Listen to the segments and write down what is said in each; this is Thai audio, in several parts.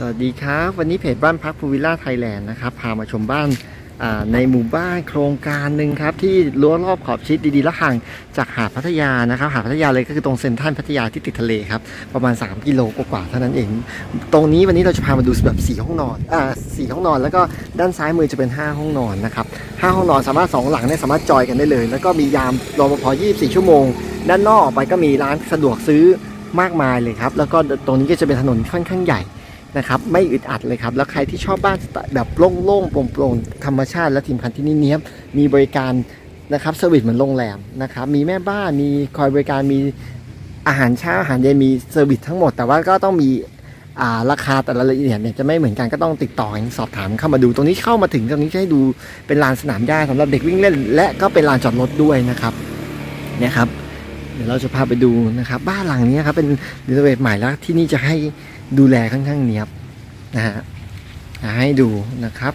สวัสดีครับ วันนี้เพจบ้านพักพูวิลล่าไทยแลนด์นะครับ พามาชมบ้านในหมู่บ้านโครงการหนึ่งครับ ที่รั้วรอบขอบชิดดีๆและห่างจากหาดพัทยานะครับ หาดพัทยาเลยก็คือตรงเซ็นทรัลพัทยาที่ติดทะเลครับ ประมาณ 3 กิโลกว่าๆเท่านั้นเอง ตรงนี้วันนี้เราจะพามาดูแบบ4ห้องนอนอ่าสี่ห้องนอน แล้วก็ด้านซ้ายมือจะเป็น 5 ห้องนอนนะครับห้าห้องนอนสามารถสองหลังเนี่ยสามารถจอยกันได้เลย แล้วก็มียามรอปภ24 ชั่วโมง ด้านนอกออกไปก็มีร้านสะดวกซื้อมากมายเลยครับแล้วก็ตรงนี้ก็จะเป็นถนนค่อนข้างใหญ่ นะครับไม่อึดอัดเลยครับ แล้วใครที่ชอบบ้านสไตล์แบบโล่งๆโปร่งๆธรรมชาติและทีมคันที่นี่เนี้ยมีบริการนะครับเซอร์วิสเหมือนโรงแรมนะครับมีแม่บ้านมีคอยบริการมีอาหารเช้าอาหารเย็นมีเซอร์วิสทั้งหมด แต่ว่าก็ต้องมีาราคาแต่ละละเอียดเนี่ยจะไม่เหมือนกันก็ต้องติดต่อสอบถามเข้ามาดูตรงนี้เข้ามาถึงตรงนี้จะให้ดูเป็นลานสนามหญ้าสำหรับเด็กวิ่งเล่น และก็เป็นลานจอดรถด้วยนะครับเนี่ยครับเดี๋ยวเราจะพาไปดูนะครับ บ้านหลังนี้ครับเป็นรีโนเวทใหม่แล้วที่นี่จะให้ ดูแลค่อนข้างเนียบนะฮะให้ดูนะครับ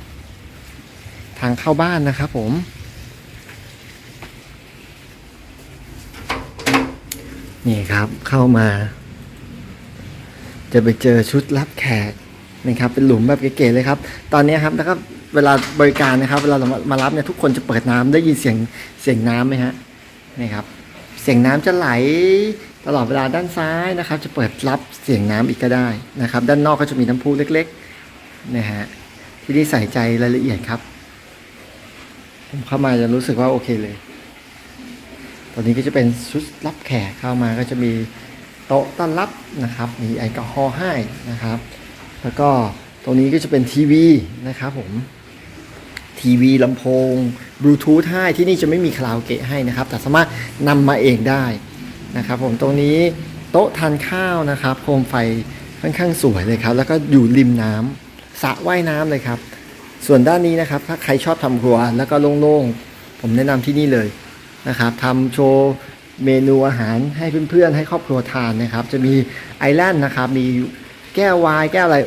ทางเข้าบ้านนะครับผม นี่ครับเข้ามา จะไปเจอชุดรับแขกนะครับ เป็นหลุมแบบเก๋ๆเลยครับ ตอนนี้ครับแล้วก็เวลาบริการนะครับ เวลาเรามารับเนี่ยทุกคนจะเปิดน้ำได้ยินเสียงเสียงน้ำไหมฮะนี่ครับ เสียงน้ำจะไหล ตลอดเวลาด้านซ้ายนะครับ จะเปิดรับเสียงน้ำอีกก็ได้นะครับ ด้านนอกก็จะมีน้ำพุเล็กๆนะฮะที่นี่ใส่ใจรายละเอียดครับ ผมเข้ามาจะรู้สึกว่าโอเคเลย ตอนนี้ก็จะเป็นชุดรับแขกเข้ามาก็จะมีโต๊ะต้อนรับนะครับ มีแอลกอฮอล์ให้นะครับ แล้วก็ตรงนี้ก็จะเป็นทีวีนะครับผมทีวีลำโพงบลูทูธให้ที่นี่จะไม่มีคาราโอเกะให้นะครับ แต่สามารถนำมาเองได้ นะครับผมตรงนี้โต๊ะทานข้าวนะครับโคมไฟค่อนข้างสวยเลยครับ แล้วก็อยู่ริมน้ำสระว่ายน้ำเลยครับ ส่วนด้านนี้นะครับ ถ้าใครชอบทำครัวแล้วก็โล่งๆ ผมแนะนำที่นี่เลยนะครับทำโชว์เมนูอาหารให้เพื่อนๆ ให้ครอบครัวทานนะครับ จะมีไอแลนด์นะครับ มีแก้ววายแก้วอะไร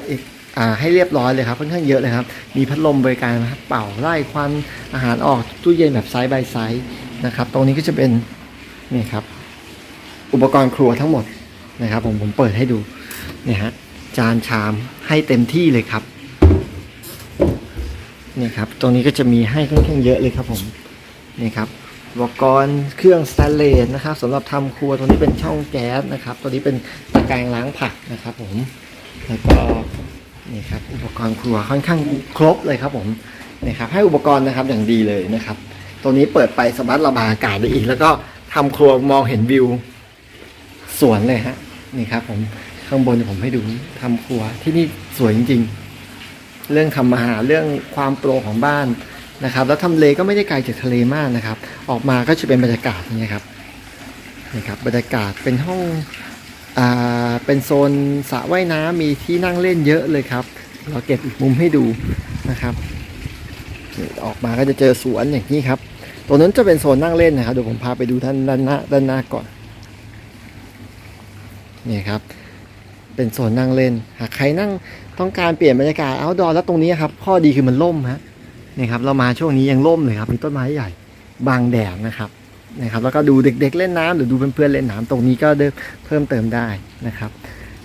อ่าให้เรียบร้อยเลยครับค่อนข้างเยอะเลยครับ มีพัดลมบริการเป่าไล่ควันอาหารออกตู้เย็นแบบไซส์บายไซส์นะครับ ตรงนี้ก็จะเป็นนี่ครับ อุปกรณ์ครัวทั้งหมดนะครับ ผมผมเปิดให้ดูเนี่ยฮะจานชามให้เต็มที่เลยครับนี่ครับ ตรงนี้ก็จะมีให้ค่อนข้างเยอะเลยครับผมนี่ครับอุปกรณ์เครื่องสแตนเลสนะครับสำหรับทำครัวตรงนี้เป็นช่องแก๊สนะครับตัวนี้เป็นตะแกรงล้างผักนะครับ ผมแล้วก็นี่ครับอุปกรณ์ครัวค่อนข้างครบเลยครับผมนี่ครับให้อุปกรณ์นะครับอย่างดีเลยนะครับ ตัวนี้เปิดไปสามารถระบายอากาศได้อีก แล้วก็ทำครัวมองเห็นวิว สวนเลยฮะนี่ครับ ผมข้างบนผมให้ดูทำครัวที่นี่สวยจริง ๆ เรื่องทำอาหารเรื่องความโปรของบ้านนะครับ แล้วทำเลก็ไม่ได้ไกลจากทะเลมากนะครับ ออกมาก็จะเป็นบรรยากาศอย่างนี้ยครับนี่ครับบรรยากาศเป็นห้องอ่าเป็นโซนสระว่ายน้ำมีที่นั่งเล่นเยอะเลยครับ เราเก็บอีกมุมให้ดูนะครับออกมาก็จะเจอสวนอย่างนี้ครับตรงนั้นจะเป็นโซนนั่งเล่นนะครับเดี๋ยวผมพาไปดูท่านด้านหน้าด้านหน้าก่อน นี่ครับ เป็นโซนนั่งเล่น หากใครนั่งต้องการเปลี่ยนบรรยากาศเอาดอแล้วตรงนี้ครับ ข้อดีคือมันร่มฮะนี่ครับ เรามาช่วงนี้ยังร่มเลยครับ มีต้นไม้ใหญ่บางแดดนะครับนะครับ แล้วก็ดูเด็ก ๆ เล่นน้ำหรือดูเพื่อนๆเล่นน้ำตรงนี้ก็ได้เพิ่มเติมได้นะครับ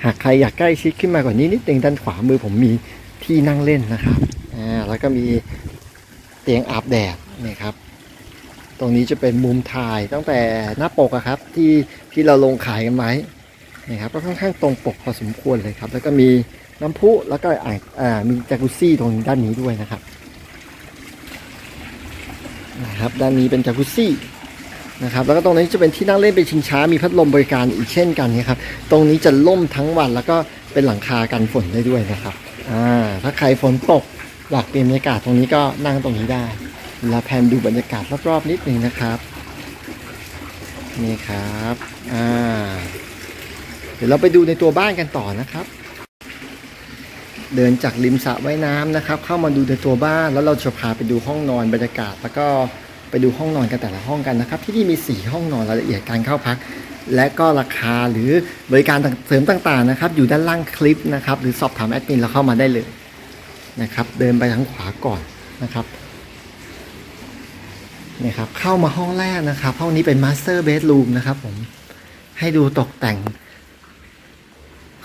หากใครอยากใกล้ชิดขึ้นมากว่านี้นิดนึงด้านขวามือผมมีที่นั่งเล่นนะครับอ่าแล้วก็มีเตียงอาบแดดนี่ครับตรงนี้จะเป็นมุมถ่ายตั้งแต่หน้าปกอะครับที่ที่เราลงขายกันไว้ นี่ครับก็ค่อนข้างตรงปกพอสมควรเลยครับ แล้วก็มีน้ำพุแล้วก็อ่างอ่ามีจากุซี่ตรงด้านนี้ด้วยนะครับนะครับด้านนี้เป็นจากุซี่นะครับแล้วก็ตรงนี้จะเป็นที่นั่งเล่นเป็นชิงช้ามีพัดลมบริการอีกเช่นกันนะครับ ตรงนี้จะล่มทั้งวันแล้วก็เป็นหลังคากันฝนได้ด้วยนะครับอ่าถ้าใครฝนตกอยากเปลี่ยนบรรยากาศตรงนี้ก็นั่งตรงนี้ได้แล้วแพนดูบรรยากาศรอบๆนิดนึงนะครับนี่ครับอ่า เดี๋ยวเราไปดูในตัวบ้านกันต่อนะครับ เดินจากริมสระว่ายน้ำนะครับ เข้ามาดูในตัวบ้านแล้วเราจะพาไปดูห้องนอนบรรยากาศ แล้วก็ไปดูห้องนอนกันแต่ละห้องกันนะครับ ที่นี่มี 4 ห้องนอนรายละเอียดการเข้าพัก และก็ราคาหรือบริการเสริมต่างๆนะครับ อยู่ด้านล่างคลิปนะครับ หรือสอบถามแอดมินเราเข้ามาได้เลยนะครับ เดินไปทางขวาก่อนนะครับนี่ครับเข้ามาห้องแรกนะครับ ห้องนี้เป็นมาสเตอร์เบดรูมนะครับผมให้ดูตกแต่ง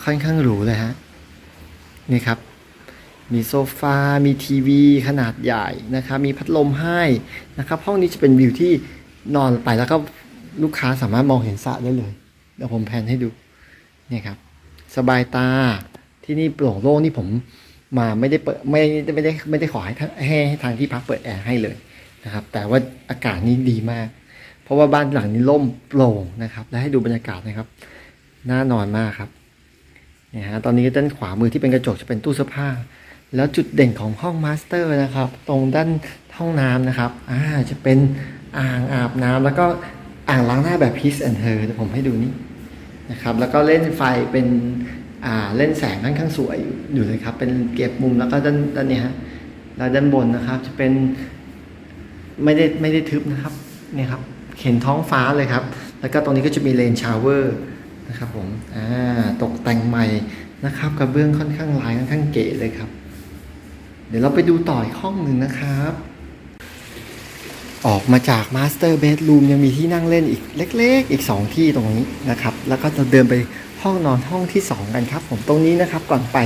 ค่อนข้างหรูเลยฮะ นี่ครับ มีโซฟา มีทีวี ขนาดใหญ่นะครับ มีพัดลมให้นะครับ ห้องนี้จะเป็นวิวที่นอนไปแล้วก็ลูกค้าสามารถมองเห็นสระได้เลย เดี๋ยวผมแพนให้ดู นี่ครับ สบายตา ที่นี่โปร่งโล่งนี่ผมมาไม่ได้เปิดไม่ได้ไม่ได้ไม่ได้ขอให้ให้ให้ทางที่พักเปิดแอร์ให้เลยนะครับ แต่ว่าอากาศนี่ดีมาก เพราะว่าบ้านหลังนี้ร่มโปร่งนะครับ และให้ดูบรรยากาศนะครับ น่านอนมากครับ นี่ยฮะตอนนี้ด้านขวามือที่เป็นกระจกจะเป็นตู้เสื้อผ้า แล้วจุดเด่นของห้องมาสเตอร์นะครับ ตรงด้านห้องน้ำนะครับอ่าจะเป็นอ่างอาบน้ำแล้วก็อ่างล้างหน้าแบบ His and Her เดี๋ยวผมให้ดูนี่นะครับแล้วก็เล่นไฟเป็นอ่าเล่นแสงค่อนข้างสวยอยู่เลยครับเป็นเก็บมุมแล้วก็ด้านด้านเนี้ยฮะแล้วด้านบนนะครับจะเป็นไม่ได้ไม่ได้ทึบนะครับเนี่ยครับเห็นท้องฟ้าเลยครับ แล้วก็ตรงนี้ก็จะมีเลนชาวเวอร์ นะครับผมอ่าตกแต่งใหม่นะครับกระเบื้องค่อนข้างลายค่อนข้างเก๋เลยครับ เดี๋ยวเราไปดูต่ออีกห้องหนึ่งนะครับ ออกมาจากมาสเตอร์เบดรูมยังมีที่นั่งเล่นอีกเล็ก ๆ อีก 2 ที่ตรงนี้นะครับ แล้วก็จะเดินไปห้องนอนห้องที่ 2 กันครับ ผมตรงนี้นะครับก่อนไป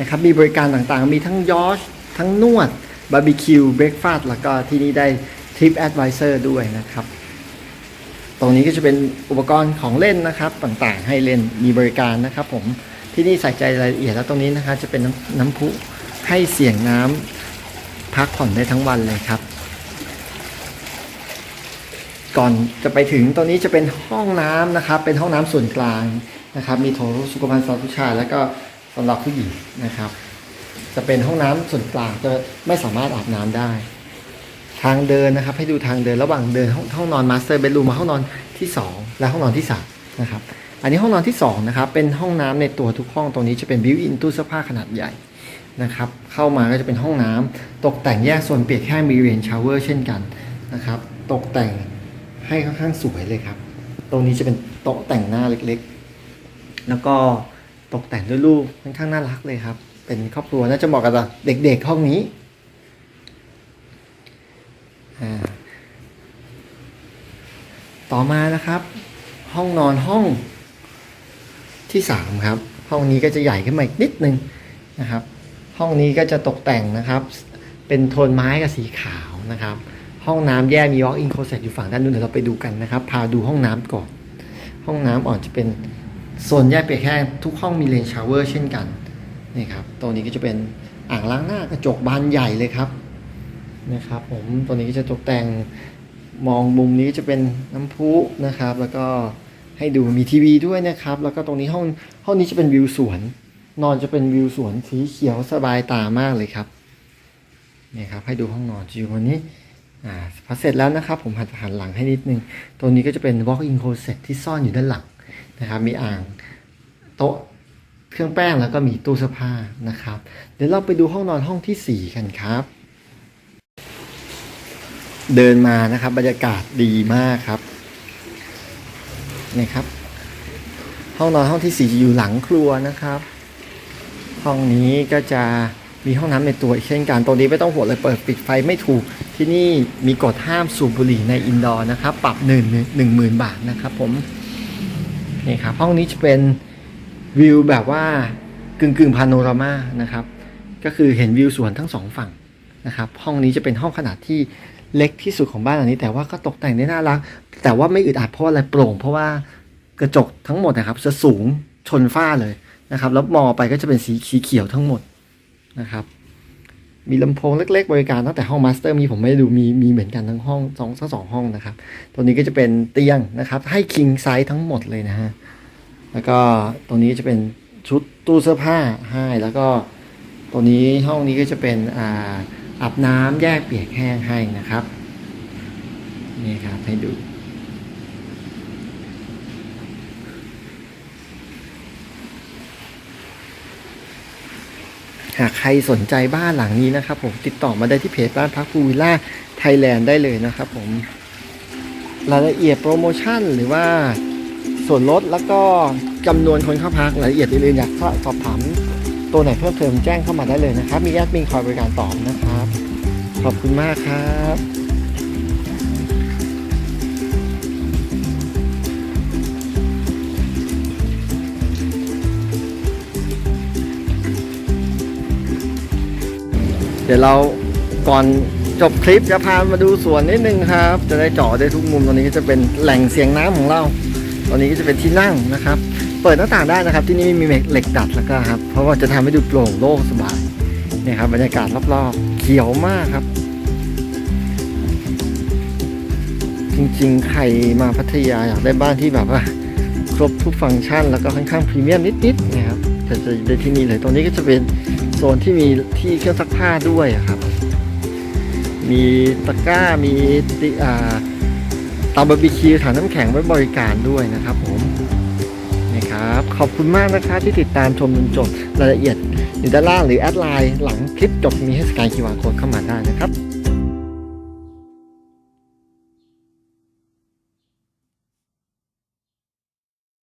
นะครับมีบริการต่างๆ มีทั้งยอชทั้งนวดบาร์บีคิวเบรกฟาสต์แล้วก็ที่นี่ได้ทริปแอดไวเซอร์ด้วยนะครับ รงนี้ก็จะเป็นอุปกรณ์ของเล่นนะครับต่างๆ ให้เล่นมีบริการนะครับ ผมที่นี่ใส่ใจรายละเอียดแล้วตรงนี้นะคะ จะเป็นน้ำน้ำพุให้เสียงน้ำพักผ่อนได้ทั้งวันเลยครับ ก่อนจะไปถึงตรงนี้จะเป็นห้องน้ำนะครับ เป็นห้องน้ำส่วนกลางนะครับ มีโถสุขภัณฑ์สำหรับผู้ชายแล้วก็สำหรับผู้หญิงนะครับ จะเป็นห้องน้ำส่วนกลางจะไม่สามารถอาบน้ำได้ ทางเดินนะครับ ให้ดูทางเดินระหว่างเดินห้องห้องนอนมาสเตอร์เบดรูมมาห้องนอนที่ 2 และห้องนอนที่3นะครับอันนี้ห้องนอนที่2นะครับเป็นห้องน้ำในตัวทุกห้องตรงนี้จะเป็นบิวอินตู้เสื้อผ้าขนาดใหญ่นะครับเข้ามาก็จะเป็นห้องน้ำตกแต่งแยกส่วนเปียกแค่มีเรนชาวเวอร์เช่นกันนะครับตกแต่งให้ค่อนข้างสวยเลยครับ ตรงนี้จะเป็นโต๊ะแต่งหน้าเล็กๆ แล้วก็ตกแต่งด้วยรูปค่อนข้างน่ารักเลยครับ เป็นครอบครัวน่าจะเหมาะกับเด็กๆห้องนี้ ต่อมานะครับ ห้องนอนห้องที่สามครับ ห้องนี้ก็จะใหญ่ขึ้นมาอีกนิดนึงนะครับ ห้องนี้ก็จะตกแต่งนะครับ เป็นโทนไม้กับสีขาวนะครับ ห้องน้ำแยกมี walk in closet อยู่ฝั่งด้านนู้นเดี๋ยวเราไปดูกันนะครับ พาดูห้องน้ำก่อน ห้องน้ำอ่อนจะเป็นโซนแยกเปียกแห้งทุกห้องมีเลนชาวเวอร์เช่นกันนี่ครับตรงนี้ก็จะเป็นอ่างล้างหน้ากระจกบานใหญ่เลยครับ นะครับผมตัวนี้ก็จะตกแต่งมองมุมนี้จะเป็นน้ำพุนะครับ แล้วก็ให้ดูมีทีวีด้วยนะครับ แล้วก็ตรงนี้ห้องห้องนี้จะเป็นวิวสวน นอนจะเป็นวิวสวนสีเขียวสบายตามากเลยครับนี่ครับ ให้ดูห้องนอนจะอยู่วันนี้อ่าพอเสร็จแล้วนะครับ ผมหันหันหลังให้นิดนึงตรงนี้ก็จะเป็น walk-in closet ที่ซ่อนอยู่ด้านหลังนะครับ มีอ่างโต๊ะเครื่องแป้งแล้วก็มีตู้เสื้อผ้านะครับ เดี๋ยวเราไปดูห้องนอนห้องที่สี่กันครับ เดินมานะครับ บรรยากาศดีมากครับนี่ครับ ห้องนอนห้องที่สี่อยู่หลังครัวนะครับ ห้องนี้ก็จะมีห้องน้ำในตัวเช่นกันตรงนี้ไม่ต้องห่วงเลยเปิดปิดไฟไม่ถูก ที่นี่มีกฎห้ามสูบบุหรี่ในอินดอร์นะครับ ปรับหนึ่งหนึ่งหมื่นบาทนะครับผมนี่ครับห้องนี้จะเป็นวิวแบบว่ากึ่งกึ่งพาโนรามานะครับ ก็คือเห็นวิวสวนทั้งสองฝั่งนะครับ ห้องนี้จะเป็นห้องขนาดที่ เล็กที่สุดของบ้านหลังนี้ แต่ว่าก็ตกแต่งได้น่ารัก แต่ว่าไม่อึดอัดเพราะอะไรโปร่ง เพราะว่ากระจกทั้งหมดนะครับจะสูงชนฝ้าเลยนะครับ แล้วมองไปก็จะเป็นสีสีเขียวทั้งหมดนะครับ มีลำโพงเล็ก ๆ บริการตั้งแต่ห้องมาสเตอร์มีผมไม่ได้ดูมีมีเหมือนกันทั้งห้องสองทั้งสองห้องนะครับ ตัวนี้ก็จะเป็นเตียงนะครับ ให้คิงไซส์ทั้งหมดเลยนะฮะแล้วก็ตรงนี้จะเป็นชุดตู้เสื้อผ้าให้แล้วก็ตัวนี้ห้องนี้ก็จะเป็นอ่า อาบน้ำแยกเปียกแห้งให้นะครับ นี่ครับให้ดูหากใครสนใจบ้านหลังนี้นะครับ ผมติดต่อมาได้ที่เพจบ้านพักพูวิลล่าไทยแลนด์ได้เลยนะครับ ผมรายละเอียดโปรโมชั่นหรือว่าส่วนลดแล้วก็จำนวนคนเข้าพักรายละเอียดอื่นๆอยากสอบถาม ตัวไหนเพิ่มเติมแจ้งเข้ามาได้เลยนะครับ มีแอดมินคอยบริการตอบนะครับ ขอบคุณมากครับเดี๋ยวเราก่อนจบคลิปจะพามาดูสวนนิดนึงครับ จะได้เจาะได้ทุกมุมตรงนี้ก็จะเป็นแหล่งเสียงน้ำของเรา ตอนนี้ก็จะเป็นที่นั่งนะครับ เปิดหน้าต่างได้นะครับ ที่นี่ไม่มีเหล็กดัดแล้วก็ครับ เพราะว่าจะทำให้ดูโปร่งโล่งสบายเนี่ยครับบรรยากาศรอบๆ เขียวมากครับ จริงๆ ใครมาพัทยาอยากได้บ้านที่แบบว่า ครบทุกฟังก์ชัน แล้วก็ค่อนข้างพรีเมียมนิดๆนะครับจะจะได้ที่นี่เลยตรงนี้ก็จะเป็นโซนที่มีที่เครื่องซักผ้าด้วยครับ มีตะกร้ามีติอ่า เตาบาร์บีคิวถังน้ำแข็งไว้บริการด้วยนะครับผมนี่ครับขอบคุณมากนะครับที่ติดตามชมจนจบรายละเอียดอยู่ด้านล่างหรือแอดไลน์หลังคลิปจบมีให้สกายคิวอาร์โค้ดเข้ามาได้นะครับ